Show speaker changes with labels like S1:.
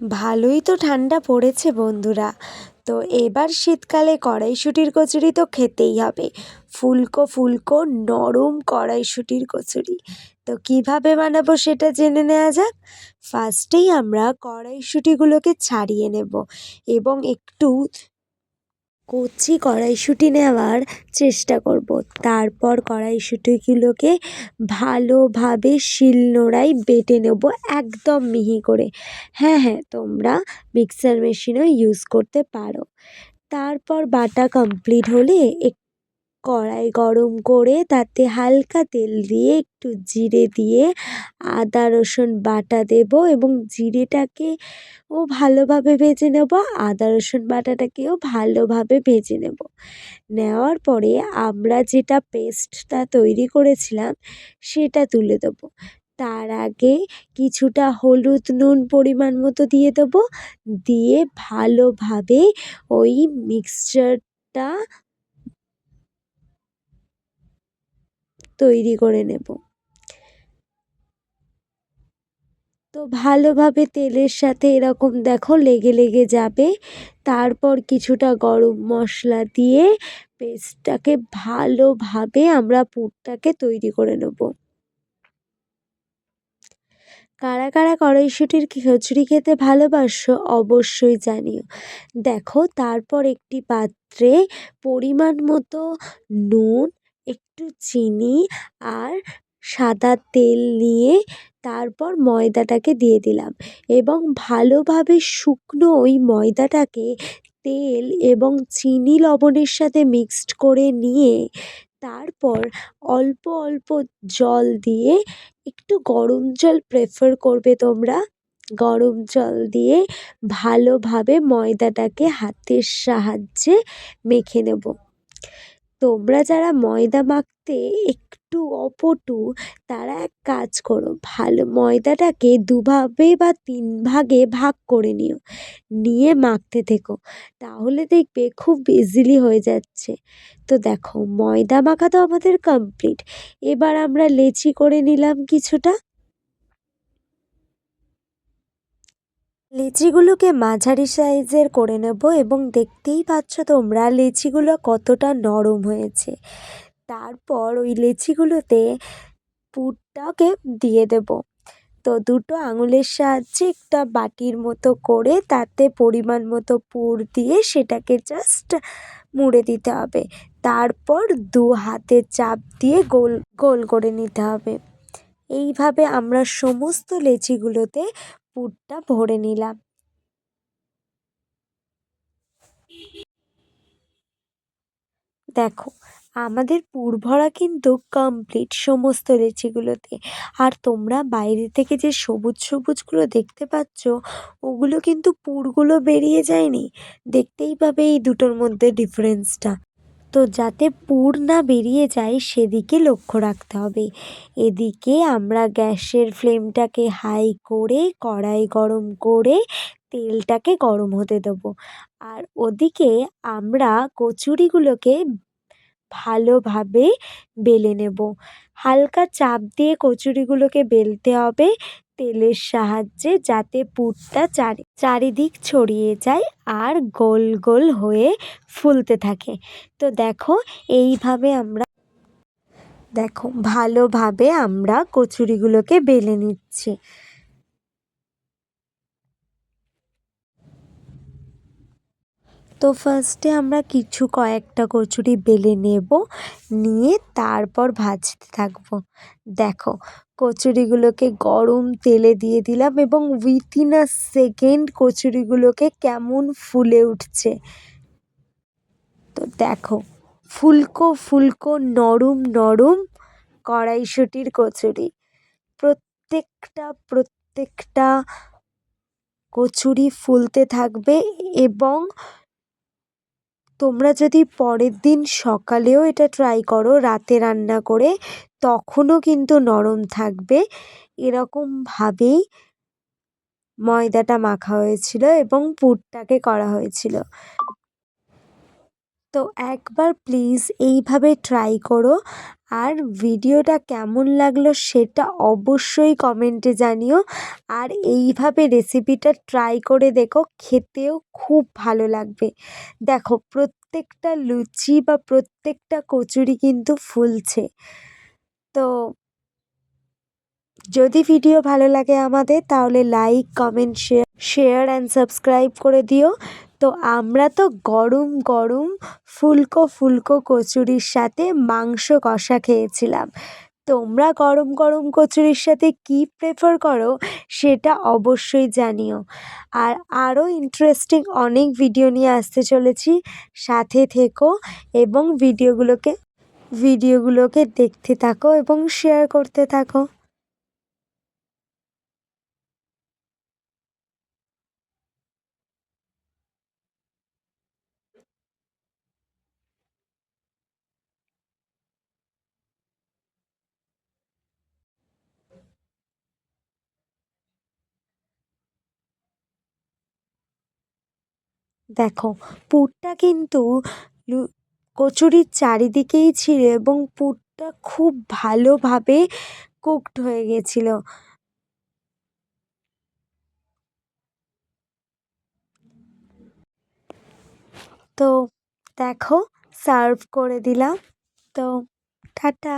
S1: ভালোই তো ঠান্ডা পড়েছে বন্ধুরা। তো এবার শীতকালে কড়াইশুটির কচুরি তো খেতেই হবে। ফুলকো ফুলকো নরম কড়াইশুটির কচুরি। তো কীভাবে বানাবো সেটা জেনে নেওয়া যাক? ফার্স্টেই আমরা কড়াইশুটিগুলোকে ছাড়িয়ে নেব এবং একটু কচি কড়াইশুঁটি নেওয়ার চেষ্টা করব। তারপর কড়াইশুঁটিগুলোকে ভালোভাবে শিলনোড়ায় বেটে নেব একদম মিহি করে। হ্যাঁ হ্যাঁ তোমরা মিক্সার মেশিনও ইউজ করতে পারো। তারপর বাটা কমপ্লিট হলে কড়াই গরম করে তাতে হালকা তেল দিয়ে একটু জিরে দিয়ে আদা, রসুন বাটা দেব এবং জিরেটাকে ও ভালোভাবে ভেজে নেব। আদা, রসুন বাটাটাকেও ভালোভাবে ভেজে নেব। নেওয়ার পরে আমরা যেটা পেস্টটা তৈরি করেছিলাম সেটা তুলে দেবো। তার আগে কিছুটা হলুদ নুন পরিমাণ মতো দিয়ে দেবো। দিয়ে ভালোভাবে ওই মিক্সচারটা তৈরি করে নেব। তো ভালোভাবে তেলের সাথে এরকম দেখো লেগে লেগে যাবে। তারপর কিছুটা গরম মশলা দিয়ে পেস্টটাকে ভালোভাবে আমরা পুরটাকে তৈরি করে নেব। কারা কারা কড়াইশুটির খিচুড়ি খেতে ভালোবাসো অবশ্যই জানিও। দেখো তারপর একটি পাত্রে পরিমাণ মতো নুন একটু চিনি আর সাদা তেল নিয়ে তারপর ময়দাটাকে দিয়ে দিলাম। এবং ভালোভাবে শুকনো ওই ময়দাটাকে তেল এবং চিনি লবণের সাথে মিক্সড করে নিয়ে তারপর অল্প অল্প জল দিয়ে একটু গরম জল প্রেফার করবে তোমরা। গরম জল দিয়ে ভালোভাবে ময়দাটাকে হাতের সাহায্যে মেখে নেব। তোমরা যারা ময়দা মাখতে একটু অপটু, তারা এক কাজ করো, ভালো ময়দাটাকে দুভাবে বা তিন ভাগে ভাগ করে নিও। নিয়ে মাখতে থেকো, তাহলে দেখবে খুব ইজিলি হয়ে যাচ্ছে। তো দেখো, ময়দা মাখা তো আমাদের কমপ্লিট এবার আমরা লেচি করে নিলাম কিছুটা। লিচিগুলোকে মাঝারি সাইজের করে নেব এবং দেখতেই পাচ্ছ তোমরা লিচিগুলো কতটা নরম হয়েছে। তারপর ওই লিচিগুলোতে পুরটাকে দিয়ে দেব। তো দুটো আঙুলের সাহায্যে একটা বাটির মতো করে তাতে পরিমাণ মতো পুর দিয়ে সেটাকে জাস্ট মুড়ে দিতে হবে। তারপর দু হাতে চাপ দিয়ে গোল গোল করে নিতে হবে। এইভাবে আমরা সমস্ত লেচিগুলোতে পুরটা ভরে নিলাম। দেখো, আমাদের পুর ভরা কিন্তু কমপ্লিট সমস্ত লেচিগুলোতে। আর তোমরা বাইরে থেকে যে সবুজ সবুজগুলো দেখতে পাচ্ছ, ওগুলো কিন্তু পুরগুলো বেরিয়ে যায়নি। দেখতেই পাবে এই দুটোর মধ্যে ডিফারেন্সটা তো যাতে পুর না বেরিয়ে যায়, সেদিকে লক্ষ্য রাখতে হবে। এদিকে আমরা গ্যাসের ফ্লেমটাকে হাই করে, কড়াই গরম করে, তেলটাকে গরম হতে দেবো। আর ওদিকে আমরা কচুরিগুলোকে ভালোভাবে বেলে নেব। হালকা চাপ দিয়ে কচুরিগুলোকে বেলতে হবে। তেলের সাহায্যে যাতে পুরটা চারি, চারিদিক ছড়িয়ে যায় আর গোল গোল হয়ে ফুলতে থাকে। তো দেখো, এইভাবে আমরা দেখো, ভালোভাবে আমরা কচুরিগুলোকে বেলে নিচ্ছি। তো ফার্স্টে আমরা কিছু কয়েকটা কচুরি বেলে নেব, নিয়ে তারপর ভাজতে থাকব। দেখো কচুরিগুলোকে গরম তেলে দিয়ে দিলাম এবং উইথিন আ সেকেন্ড কচুরিগুলোকে কেমন ফুলে উঠছে। তো দেখো, ফুলকো ফুলকো নরম নরম কড়াইশুঁটির কচুরি। প্রত্যেকটা প্রত্যেকটা কচুরি ফুলতে থাকবে এবং তোমরা যদি পরের দিন সকালেও এটা ট্রাই করো, রাতে রান্না করে তখনও কিন্তু নরম থাকবে। এরকমভাবেই ময়দাটা মাখা হয়েছিল এবং পুরটাকে করা হয়েছিল। তো একবার প্লিজ এইভাবে ট্রাই করো। আর ভিডিওটা কেমন লাগল সেটা অবশ্যই কমেন্টে জানিও। আর এইভাবে রেসিপিটা ট্রাই করে দেখো, খেতেও খুব ভালো লাগবে। দেখো, প্রত্যেকটা লুচি বা প্রত্যেকটা কচুরি কিন্তু ফুলছে। তো যদি ভিডিও ভালো লাগে আমাদের, তাহলে like comment share share and subscribe করে দিও। তো আমরা তো গরম গরম ফুলকো ফুলকো কচুরির সাথে মাংস কষা খেয়েছিলাম। তোমরা গরম গরম কচুরির সাথে কী প্রেফার করো, সেটা অবশ্যই জানিও। আর আরও ইন্টারেস্টিং অনেক ভিডিও নিয়ে আসতে চলেছি। সাথে থেকো এবং ভিডিওগুলোকে ভিডিওগুলোকে দেখতে থাকো এবং শেয়ার করতে থাকো। দেখো পুরটা কিন্তু কচুরির চারিদিকেই ছিল এবং পুরটা খুব ভালোভাবে কুকড হয়ে গেছিল। তো দেখো সার্ভ করে দিলাম। তো টাটা।